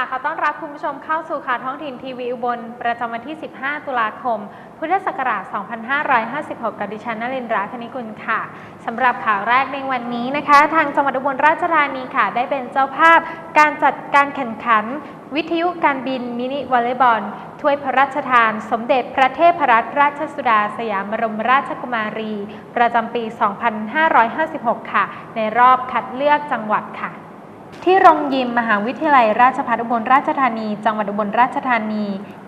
ค่ะขอต้อนรับคุณผู้ชมเข้าสู่ข่าวท้องถิ่นทีวีอุบล ประจำวันที่ 15 ตุลาคม พุทธศักราช 2556 กับดิฉันนรินราคณิกุลค่ะสำหรับข่าวแรกในวันนี้นะคะ ทางจังหวัดอุบลราชธานีค่ะ ได้เป็นเจ้าภาพ การจัดการแข่งขัน วิทยุการบินมินิวอลเลย์บอลถ้วยพระราชทาน สมเด็จพระเทพรัตนราชสุดาสยามบรมราชกุมารี ประจำปี 2556 ค่ะ ในรอบคัดเลือกจังหวัดค่ะ ที่โรงยิมมหาวิทยาลัยราชภัฏอุบลราชธานี จังหวัดอุบลราชธานี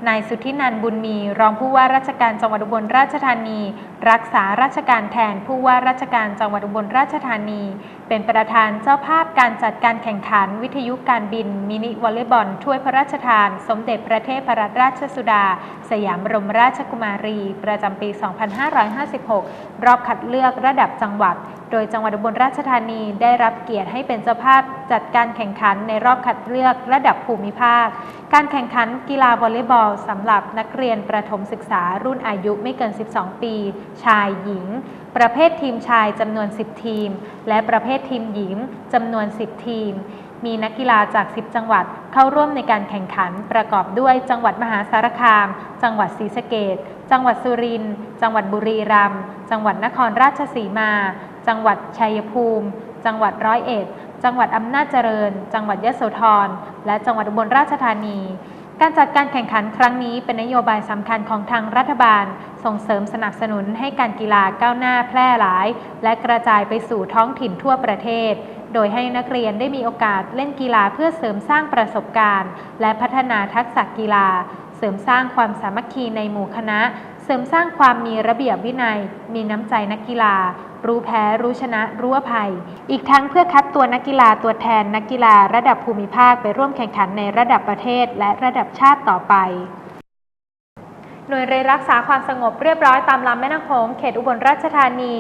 นายสุทธินันบุญมี รองผู้ว่าราชการจังหวัดอุบลราชธานี รักษาราชการแทนผู้ว่าราชการจังหวัดอุบลราชธานีเป็นประธานเจ้าภาพการจัดการแข่งขันวิทยุการบิน มินิวอลเลย์บอลถ้วยพระราชทาน สมเด็จพระเทพรัตนราชสุดา สยามบรมราชกุมารี ประจำปี 2556 รอบคัดเลือกระดับจังหวัด โดยจังหวัดอุบลราชธานีได้รับเกียรติให้เป็นเจ้าภาพจัดการแข่งขันในรอบคัดเลือกระดับภูมิภาค การแข่งขันกีฬาวอลเลย์บอลสำหรับนักเรียนประถมศึกษารุ่นอายุไม่เกิน 12 ปี ชายหญิง ประเภททีมชายจำนวน 10 ทีม และประเภททีมหญิงจำนวน 10 ทีม มีนักกีฬาจาก 10 จังหวัดเข้าร่วมในการแข่งขัน ประกอบด้วยจังหวัดมหาสารคาม จังหวัดศรีสะเกดจังหวัดสุรินทร์ จังหวัดบุรีรัมย์ จังหวัดนครราชสีมา จังหวัดชัยภูมิ จังหวัดร้อยเอ็ด จังหวัดอำนาจเจริญ จังหวัดยะโสธร และจังหวัดอุบลราชธานี การจัดการแข่งขันครั้งนี้เป็นนโยบายสำคัญของทางรัฐบาล ส่งเสริมสนับสนุนให้การกีฬาก้าวหน้าแพร่หลาย และกระจายไปสู่ท้องถิ่นทั่วประเทศ โดยให้นักเรียนได้มีโอกาสเล่นกีฬาเพื่อเสริมสร้างประสบการณ์ และพัฒนาทักษะกีฬา เสริมสร้างความสามัคคีในหมู่คณะ เสริมสร้างความมีระเบียบวินัย มีน้ำใจนักกีฬา รู้แพ้ รู้ชนะ รู้อภัย อีกทั้งเพื่อคัดตัวนักกีฬาตัวแทนนักกีฬาระดับภูมิภาคไปร่วมแข่งขันในระดับประเทศและระดับชาติต่อไป หน่วยเรรักษาความสงบเรียบร้อยตามลำแม่น้ำโขงเขตอุบลราชธานี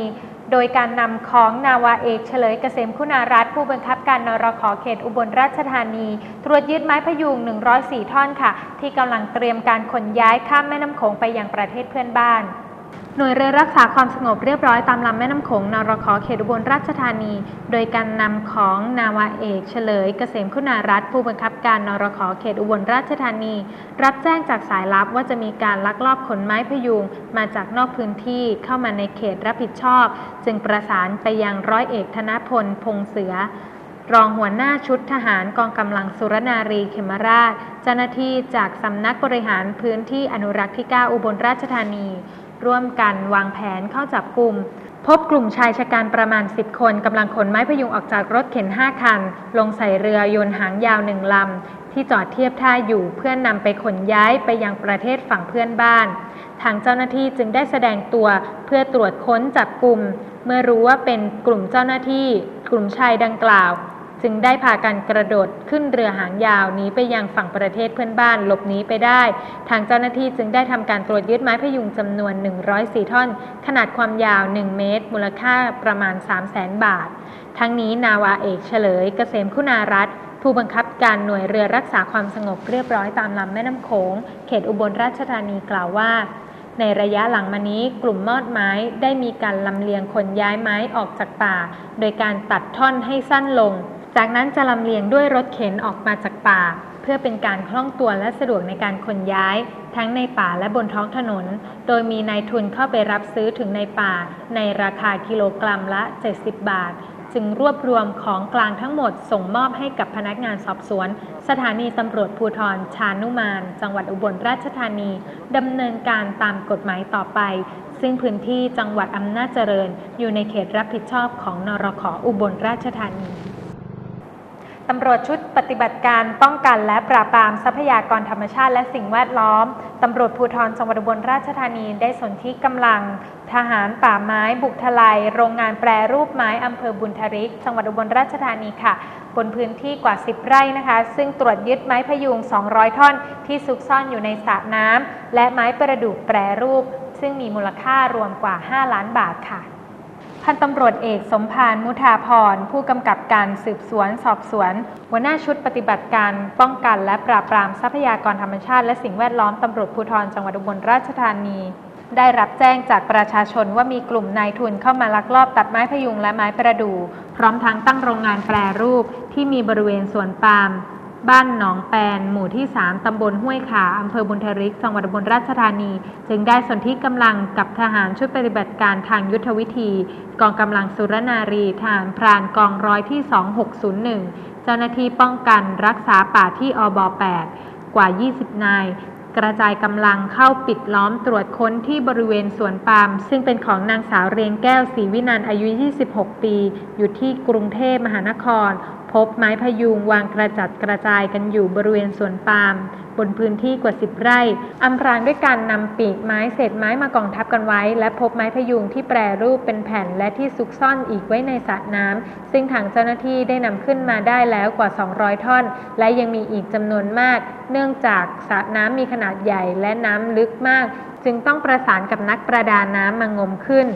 โดยการนำของนาวาเอกเฉลยเกษมคุณารัตผู้บังคับการนรขอเขตอุบลราชธานี ตรวจยึดไม้พยุง 104 ท่อนค่ะ ที่กำลังเตรียมการขนย้ายข้ามแม่น้ำโขงไปยังประเทศเพื่อนบ้าน หน่วยเรือรักษาความสงบเรียบร้อยตามลำแม่น้ำโขงนรขเขตอุบลราชธานี โดยการนำของนาวาเอกเฉลย เกษมคุณารัตผู้บังคับการนรขเขตอุบลราชธานี รับแจ้งจากสายลับว่าจะมีการลักลอบขนไม้พยุงมาจากนอกพื้นที่เข้ามาในเขตรับผิดชอบ จึงประสานไปยังร้อยเอกธนพลพงเสือรองหัวหน้าชุดทหารกองกำลังสุรนารีเขมราช เจ้าหน้าที่จากสำนักบริหารพื้นที่อนุรักษ์ที่ 9 อุบลราชธานี ร่วมกันวางแผนเข้าจับกลุ่ม พบกลุ่มชายชะกันประมาณ 10 คนกำลังขนไม้พยุงออกจากรถเข็น 5 คัน ลงใส่เรือยนต์หางยาวหนึ่งลำ ที่จอดเทียบท่าอยู่เพื่อนนำไปขนย้ายไปยังประเทศฝั่งเพื่อนบ้าน ทางเจ้าหน้าที่จึงได้แสดงตัวเพื่อตรวจค้นจับกลุ่ม เมื่อรู้ว่าเป็นกลุ่มเจ้าหน้าที่ กลุ่มชายดังกล่าว จึงได้พากันกระโดดขึ้นเรือหางยาวหนีไปยังฝั่งประเทศเพื่อนบ้านหลบหนีไปได้ ทางเจ้าหน้าที่จึงได้ทำการตรวจยึดไม้พยุงจำนวน 104 ท่อน ขนาดความยาว 1 เมตร มูลค่าประมาณ 3 0 0แสนบาท ทั้งนี้นาวาเอกเฉลยเกษมคุณารัตผู้บังคับการหน่วยเรือรักษาความสงบเรียบร้อยตามลำแม่น้ำโขง เขตอุบลราชธานีกล่าวว่าในระยะหลังมานี้กลุ่มมอดไม้ได้มีการลำเลียงขนย้ายไม้ออกจากป่า โดยการตัดท่อนให้สั้นลง จากนั้นจะลำเลียงด้วยรถเข็นออกมาจากป่า เพื่อเป็นการคล่องตัวและสะดวกในการขนย้าย ทั้งในป่าและบนท้องถนน โดยมีนายทุนเข้าไปรับซื้อถึงในป่า ในราคากิโลกรัมละ 70 บาท จึงรวบรวมของกลางทั้งหมดส่งมอบให้กับพนักงานสอบสวน สถานีตำรวจภูธรชานุมาน จังหวัดอุบลราชธานีดำเนินการตามกฎหมายต่อไป ซึ่งพื้นที่จังหวัดอำนาจเจริญ อยู่ในเขตรับผิดชอบของนรขอุบลราชธานี ตำรวจชุดปฏิบัติการป้องกันและปราบปรามทรัพยากรธรรมชาติและสิ่งแวดล้อม ตำรวจภูธรจังหวัดอุบลราชธานีได้สนที่กำลัง ทหารป่าไม้บุกทลายโรงงานแปรรูปไม้อำเภอบุญทริก จังหวัดอุบลราชธานีค่ะ บนพื้นที่กว่า 10 ไร่นะคะ ซึ่งตรวจยึดไม้พยุง 200 ท่อน ที่ซุกซ่อนอยู่ในสระน้ำและไม้ประดู่แปรรูป ซึ่งมีมูลค่ารวมกว่า 5 ล้านบาทค่ะ พันตำรวจเอกสมพานมุทาพร ผู้กำกับการสืบสวนสอบสวน หัวหน้าชุดปฏิบัติการป้องกันและปราบปรามทรัพยากรธรรมชาติและสิ่งแวดล้อมตำรวจภูธรจังหวัดอุบลราชธานี ได้รับแจ้งจากประชาชนว่ามีกลุ่มนายทุนเข้ามาลักลอบตัดไม้พยุงและไม้ประดู่พร้อมทั้งตั้งโรงงานแปรรูปที่มีบริเวณสวนปาล์ม บ้านหนองแปน หมู่ที่ 3 ตำบลห้วยขา อำเภอบุญทริก จังหวัดอุบลราชธานี จึงได้สนที่กำลังกับทหารชุดปฏิบัติการทางยุทธวิธี กองกำลังสุรนารีทหารพรานกองร้อยที่ 2601 เจ้าหน้าที่ป้องกันรักษาป่าที่อบ8 กว่า 20 นาย กระจายกำลังเข้าปิดล้อมตรวจค้นที่บริเวณสวนปาล์มซึ่งเป็นของนางสาวเรียงแก้วศรีวินันท์อายุ 26 ปี อยู่ที่กรุงเทพมหานคร พบไม้พยุงวางกระจัดกระจายกันอยู่บริเวณสวนปาล์มบนพื้นที่กว่า 10 ไร่อำพรางด้วยการนำปีกไม้เศษไม้มากองทับกันไว้ และพบไม้พยุงที่แปรรูปเป็นแผ่นและที่ซุกซ่อนอีกไว้ในสระน้ำซึ่งทางเจ้าหน้าที่ได้นำขึ้นมาได้แล้วกว่า 200 ท่อน และยังมีอีกจำนวนมาก เนื่องจากสระน้ำมีขนาดใหญ่และน้ำลึกมาก จึงต้องประสานกับนักประดาน้ำมางมขึ้น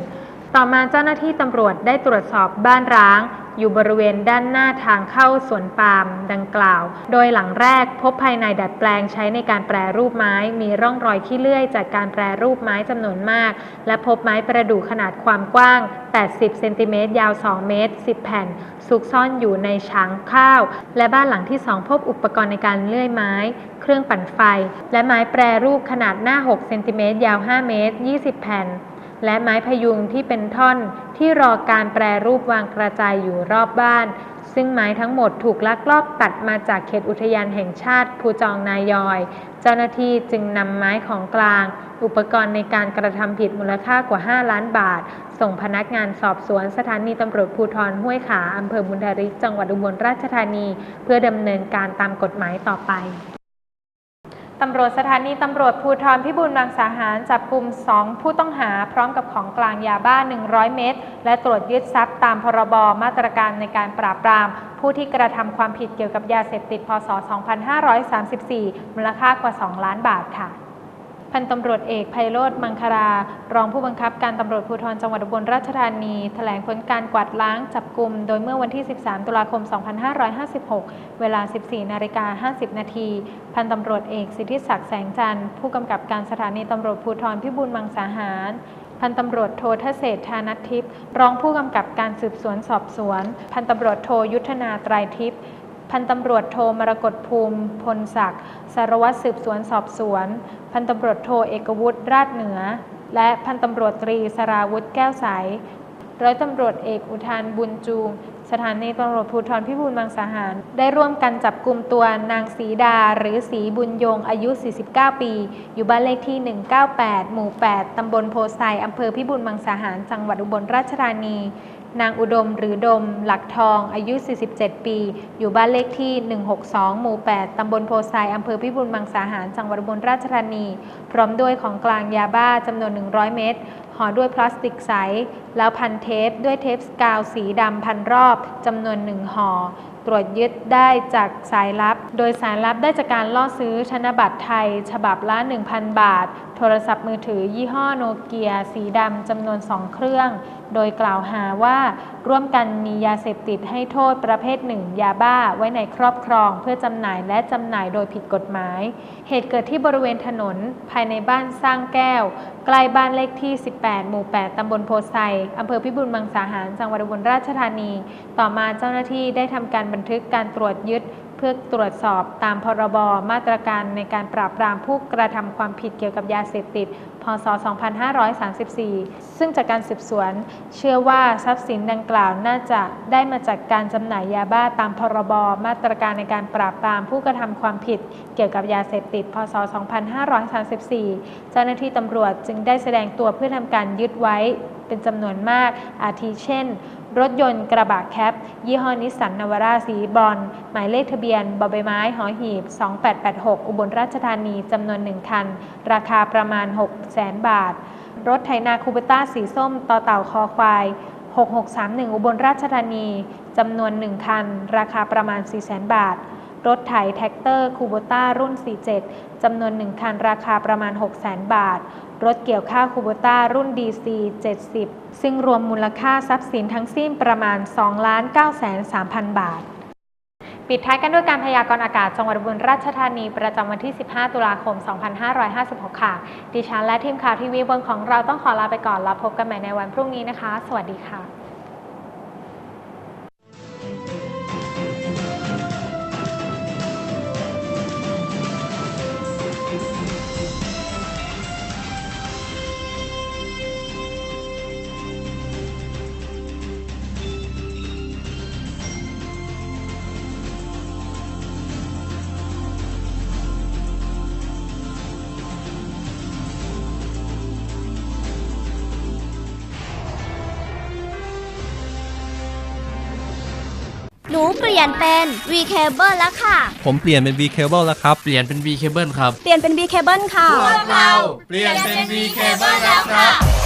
ต่อมาเจ้าหน้าที่ตำรวจได้ตรวจสอบบ้านร้าง อยู่บริเวณด้านหน้าทางเข้าสวนปาล์มดังกล่าว โดยหลังแรกพบภายในดัดแปลงใช้ในการแปรรูปไม้ มีร่องรอยขี้เลื่อยจากการแปรรูปไม้จำนวนมาก และพบไม้ประดู่ขนาดความกว้าง 80 เซนติเมตร ยาว 2 เมตร 10 แผ่น ซุกซ่อนอยู่ในช้างข้าว และบ้านหลังที่ 2 พบอุปกรณ์ในการเลื่อยไม้ เครื่องปั่นไฟ และไม้แปรรูปขนาดหน้า 6 เซนติเมตร ยาว 5 เมตร 20 แผ่น และไม้พยุงที่เป็นท่อนที่รอการแปรรูปวางกระจายอยู่รอบบ้าน ซึ่งไม้ทั้งหมดถูกลักลอบตัดมาจากเขตอุทยานแห่งชาติภูจองนายอย เจ้าหน้าที่จึงนำไม้ของกลาง อุปกรณ์ในการกระทำผิดมูลค่ากว่า 5 ล้านบาท ส่งพนักงานสอบสวนสถานีตำรวจภูธรห้วยขาอำเภอบุญทริกจังหวัดอุบลราชธานี เพื่อดำเนินการตามกฎหมายต่อไป ตำรวจสถานีตำรวจภูธรพิบูลมังสาหารจับกลุ่ม 2 ผู้ต้องหาพร้อมกับของกลางยาบ้า 100 เม็ดและตรวจยึดทรัพย์ตามพรบมาตรการในการปราบปราม ผู้ที่กระทำความผิดเกี่ยวกับยาเสพติดพศ 2534 มูลค่ากว่า 2 ล้านบาทค่ะ พันตำรวจเอกไพโรธมังคารารองผู้บังคับการตำรวจภูธรจังหวัดอุบลราชธานี แถลงผลการกวาดล้างจับกลุ่ม โดยเมื่อวันที่ 13 ตุลาคม 2556 เวลา 14 นาฬิกา 50 นาที พันตำรวจเอกสิทธิศักดิ์แสงจันทร์ผู้กำกับการสถานีตำรวจภูธรพิบูลมังสาหารพันตำรวจโททเศษฐานัทิพย์รองผู้กำกับการสืบสวนสอบสวน พันตำรวจโทยุทธนาไตรทิพย์ พันตำรวจโทมรกตภูมิพลศักดิ์สารวัตรสืบสวนสอบสวน พันตำรวจโทเอกวุฒิราชเหนือ และพันตำรวจตรีสราวุฒิแก้วใสร้อยตำรวจเอกอุทานบุญจูง สถานีตำรวจภูธรพิบูลมังสาหาร ได้ร่วมกันจับกลุ่มตัวนางสีดาหรือสีบุญยงอายุ 49 ปี อยู่บ้านเลขที่ 198 หมู่ 8 ตำบลโพไซอำเภอพิบูลมังสาหาร จังหวัดอุบลราชธานี นางอุดมหรือดม หลักทองอายุ 47 ปี อยู่บ้านเลขที่ 162 หมู่ 8 ตำบลโพไซอำเภอพิบูลมังสาหาร จังหวัดบุรีราชธานี พร้อมด้วยของกลางยาบ้าจำนวน 100 เม็ด ห่อด้วยพลาสติกใส แล้วพันเทปด้วยเทปกาวสีดำพันรอบจำนวนหนึ่งห่อตรวจยึดได้จากสายลับ โดยสายลับได้จากการล่อซื้อธนบัตรไทย ฉบับละ 1,000 บาท โทรศัพท์มือถือยี่ห้อโนเกีย สีดำจำนวน 2 เครื่อง โดยกล่าวหาว่าร่วมกันมียาเสพติดให้โทษประเภทหนึ่งยาบ้าไว้ในครอบครองเพื่อจำหน่ายและจำหน่ายโดยผิดกฎหมาย เหตุเกิดที่บริเวณถนนภายในบ้านสร้างแก้ว ใกล้บ้านเลขที่ 18 หมู่ 8 ตำบลโพไซอำเภอพิบูลมังสาหาร จังหวัดอุบลราชธานี ต่อมาเจ้าหน้าที่ได้ทำการบันทึกการตรวจยึดเพื่อตรวจสอบตามพรบ มาตรการในการปราบปรามผู้กระทำความผิดเกี่ยวกับยาเสพติด ศ 2534 ซึ่งจากการสืบสวน เชื่อว่าทรัพย์สินดังกล่าวน่าจะได้มาจากการจำหน่ายยาบ้าตามพรบมาตรการในการปราบปรามผู้กระทำความผิด เกี่ยวกับยาเสพติด พศ 2534 เจ้าหน้าที่ตำรวจจึงได้แสดงตัวเพื่อทำการยึดไว้เป็นจำนวนมากอาทิเช่น รถยนต์กระบะแคป ยี่ห้อนิสสันนาวาร่าสีบรอน หมายเลขทะเบียนบอใบไม้หอหีบ 2886 อุบลราชธานีจำนวนหนึ่งคัน ราคาประมาณ 6 0 0แสนบาท รถไถนาคูเปต้าสีส้มต่อเต่าคอควาย 6631 อุบลราชธานีจำนวนหนึ่งคัน ราคาประมาณ 4 0 0แสนบาท รถไถแท็กเตอร์คูโบต้ารุ่น 47 จำนวน 1 คันราคาประมาณ 6 0 0 0 0 0 บาท รถเกี่ยวข้าวคูโบต้ารุ่น DC 70 ซึ่งรวมมูลค่าทรัพย์สินทั้งสิ้นประมาณ 2 9 3 0 0 0 บาท ปิดท้ายกันด้วยการพยากรณ์อากาศจังหวัดอุบลราชธานี ประจำวันที่ 15 ตุลาคม 2556 ค่ะ ดิฉันและทีมข่าวทีวีเบนของเราต้องขอลาไปก่อนแล้วพบกันใหม่ในวันพรุ่งนี้นะคะ สวัสดีค่ะ เปลี่ยนเป็น V Cable แล้วค่ะ ผมเปลี่ยนเป็น V cable แล้วครับ เปลี่ยนเป็น V cable ครับ เปลี่ยนเป็น V Cable ค่ะเปลี่ยนเป็น V cable แล้วครับ